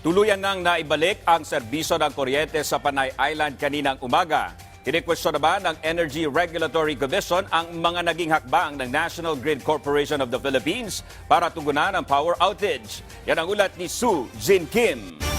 Tuluyan ngang naibalik ang serbisyo ng kuryente sa Panay Island kaninang umaga. Kinikwestiyon naman ng Energy Regulatory Commission ang mga naging hakbang ng National Grid Corporation of the Philippines para tugunan ang power outage. Yan ang ulat ni Sue Jin Kim.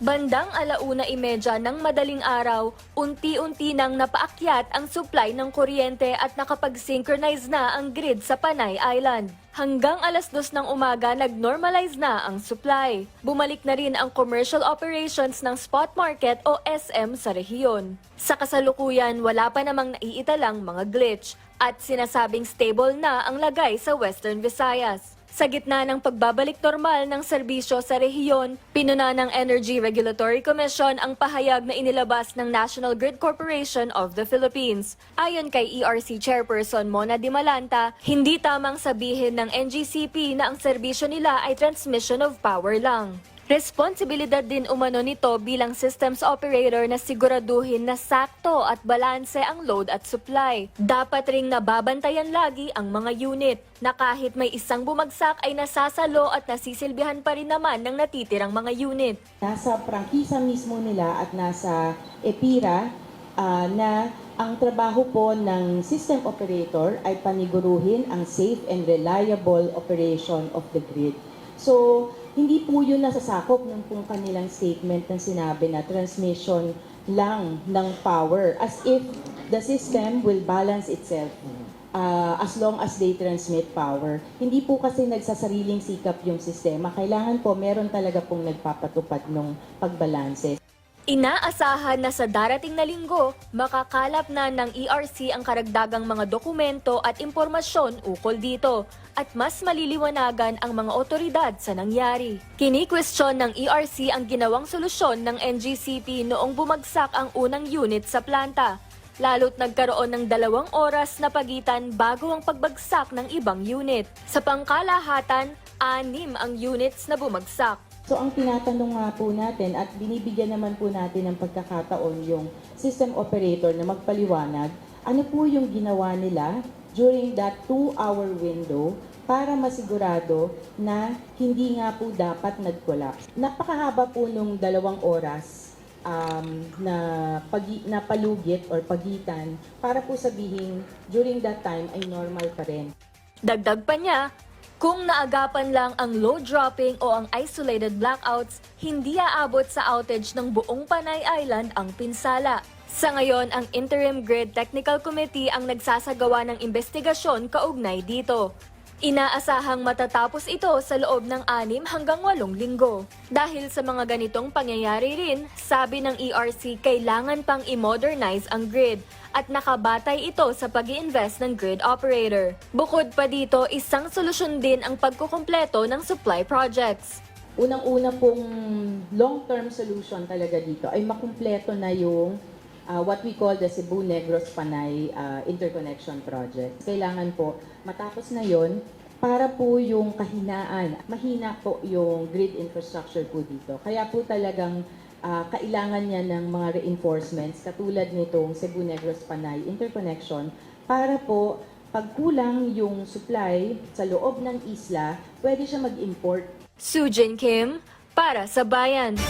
Bandang alauna imedya ng madaling araw, unti-unti nang napaakyat ang supply ng kuryente at nakapag-synchronize na ang grid sa Panay Island. Hanggang alas dos ng umaga, nag-normalize na ang supply. Bumalik na rin ang commercial operations ng spot market o SM sa rehiyon. Sa kasalukuyan, wala pa namang naiitalang mga glitch at sinasabing stable na ang lagay sa Western Visayas. Sa gitna ng pagbabalik normal ng serbisyo sa rehiyon, pinuna ng Energy Regulatory Commission ang pahayag na inilabas ng National Grid Corporation of the Philippines. Ayon kay ERC Chairperson Mona Dimalanta, hindi tamang sabihin ng NGCP na ang serbisyo nila ay transmission of power lang. Responsibilidad din umano nito bilang systems operator na siguraduhin na sakto at balanse ang load at supply. Dapat ring nababantayan lagi ang mga unit na kahit may isang bumagsak ay nasasalo at nasisilbihan pa rin naman ng natitirang mga unit. nasa prangkisa mismo nila at nasa EPIRA ah, na ang trabaho po ng system operator ay paniguruhin ang safe and reliable operation of the grid. So, hindi po yun nasasakop ng pong kanilang statement na sinabi na transmission lang ng power as if the system will balance itself uh, as long as they transmit power. Hindi po kasi nagsasariling sikap yung sistema. Kailangan po meron talaga pong nagpapatupad ng pagbalanse. Inaasahan na sa darating na linggo, makakalap na ng ERC ang karagdagang mga dokumento at impormasyon ukol dito at mas maliliwanagan ang mga otoridad sa nangyari. Kini-question ng ERC ang ginawang solusyon ng NGCP noong bumagsak ang unang unit sa planta. Lalo't nagkaroon ng dalawang oras na pagitan bago ang pagbagsak ng ibang unit. Sa pangkalahatan, anim ang units na bumagsak. So ang tinatanong nga po natin at binibigyan naman po natin ng pagkakataon yung system operator na magpaliwanag ano po yung ginawa nila during that two-hour window para masigurado na hindi nga po dapat nag-collapse. Napakahaba po nung dalawang oras um, na, pagi, na palugit or pagitan para po sabihin during that time ay normal pa rin. Dagdag pa niya, kung naagapan lang ang load dropping o ang isolated blackouts, hindi aabot sa outage ng buong Panay Island ang pinsala. Sa ngayon, ang Interim Grid Technical Committee ang nagsasagawa ng investigasyon kaugnay dito. Inaasahang matatapos ito sa loob ng anim hanggang walong linggo. Dahil sa mga ganitong pangyayari rin, sabi ng ERC kailangan pang i-modernize ang grid at nakabatay ito sa pag invest ng grid operator. Bukod pa dito, isang solusyon din ang pagkukumpleto ng supply projects. Unang-una pong long-term solution talaga dito ay makumpleto na yung uh, what we call the Cebu Negros Panay uh, Interconnection Project. Kailangan po matapos na yon para po yung kahinaan, mahina po yung grid infrastructure po dito. Kaya po talagang uh, kailangan niya ng mga reinforcements katulad nitong Cebu Negros Panay Interconnection para po pagkulang yung supply sa loob ng isla, pwede siya mag-import Sujin Kim, para sa Bayan.